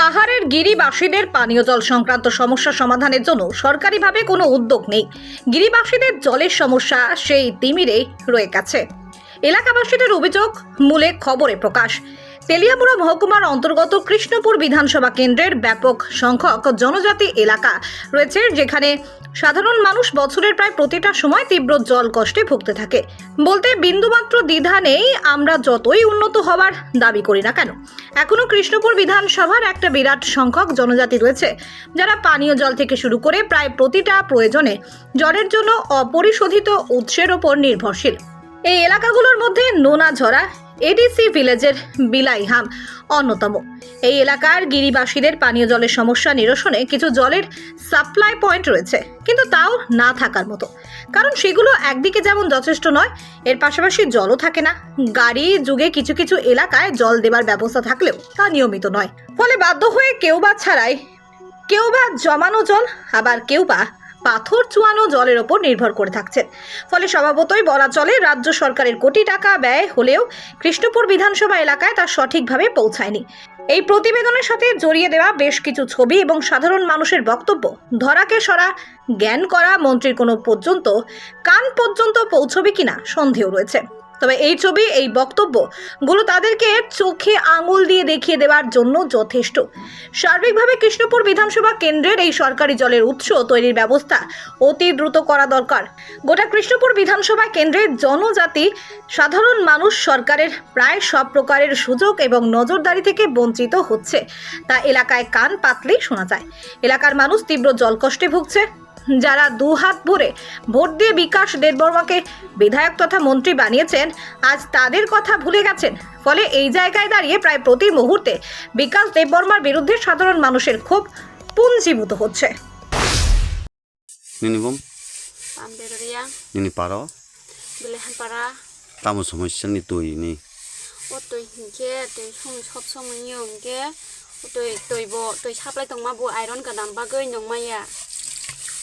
পাহাড়ের গিরিবাসীদের পানীয় জল সংক্রান্ত সমস্যা সমাধানের জন্য সরকারিভাবে কোনো উদ্যোগ নেই। গিরিবাসীদের জলের সমস্যা সেই তিমিরেই রয়ে গেছে। এলাকাবাসীদের অভিযোগ, মূলে খবরে প্রকাশ। তেলিয়ামুড়া মহকুমার অন্তর্গত কৃষ্ণপুর বিধানসভা কেন্দ্রের ব্যাপক সংখ্যক জনজাতি এলাকা রয়েছে, যেখানে সাধারণ মানুষ বছরের প্রায় প্রতিটা সময় তীব্র জল কষ্টে ভুগতে থাকে। বলতে বিন্দুমাত্র দ্বিধা নেই, আমরা যতই উন্নত হওয়ার দাবি করি না কেন। এখনও কৃষ্ণপুর বিধানসভার একটা বিরাট সংখ্যক জনজাতি রয়েছে, যারা পানীয় জল থেকে শুরু করে প্রায় প্রতিটা প্রয়োজনে জলের জন্য অপরিশোধিত উৎসের ওপর নির্ভরশীল। এই এলাকাগুলোর মধ্যে নোনাঝরা এডিসি ভিলেজের বিলাইহাম অন্যতম। এই এলাকার গিরিবাসীদের পানীয় জলের সমস্যা নিরসনে কিছু জলের সাপ্লাই পয়েন্ট রয়েছে, কিন্তু তাও না থাকার মতো। কারণ সেগুলো একদিকে যেমন যথেষ্ট নয়, এর পাশাপাশি জলও থাকে না। গাড়ি যুগে কিছু কিছু এলাকায় জল দেবার ব্যবস্থা থাকলেও তা নিয়মিত নয়। ফলে বাধ্য হয়ে কেউ বা ছাড়াই কেউ বা জমানো জল, আবার কেউ বা পাথর চুয়ানো জলের ওপর নির্ভর করে থাকছেন। ফলে স্বভাবতই বলা চলে, রাজ্য সরকারের কোটি টাকা ব্যয় হলেও কৃষ্ণপুর বিধানসভা এলাকায় তা সঠিকভাবে পৌঁছায়নি। এই প্রতিবেদনের সাথে জড়িয়ে দেওয়া বেশ কিছু ছবি এবং সাধারণ মানুষের বক্তব্য। ধরাকে সরা, জ্ঞান করা মন্ত্রীর কোনো পর্যন্ত, কান পর্যন্ত পৌঁছবে কিনা সন্দেহ রয়েছে। তবে এই ছবি, এই বক্তব্য বক্তব্যগুলো তাদেরকে চোখে আঙুল দিয়ে দেখিয়ে দেওয়ার জন্য যথেষ্ট। সার্বিকভাবে কৃষ্ণপুর বিধানসভা কেন্দ্রের এই সরকারি জলের উৎস তৈরির ব্যবস্থা অতি দ্রুত করা দরকার। গোটা কৃষ্ণপুর বিধানসভা কেন্দ্রের জনজাতি, সাধারণ মানুষ সরকারের প্রায় সব প্রকারের সুযোগ এবং নজরদারি থেকে বঞ্চিত হচ্ছে। তা এলাকায় কান পাতলেই শোনা যায়। এলাকার মানুষ তীব্র জলকষ্টে ভুগছে। যারা দু হাত ভরে ভোট দিয়ে বিকাশ দেববর্মাকে বিধায়ক তথা মন্ত্রী বানিয়েছেন আজ তাদের কথা ভুলে গেছেন। ফলে এই জায়গায় দাঁড়িয়ে প্রায় প্রতি মুহূর্তে বিকাশ দেববর্মার বিরুদ্ধে সাধারণ মানুষের ক্ষোভ পুঞ্জীভূত হচ্ছে। nini bom Pamberia, nini paro Bilehan para, tamo সমস্যা নি তুই নি। o tôi hinke, tôi song chop song yung ke, o tôi tôi bo, tôi chap lại tong ma bo iron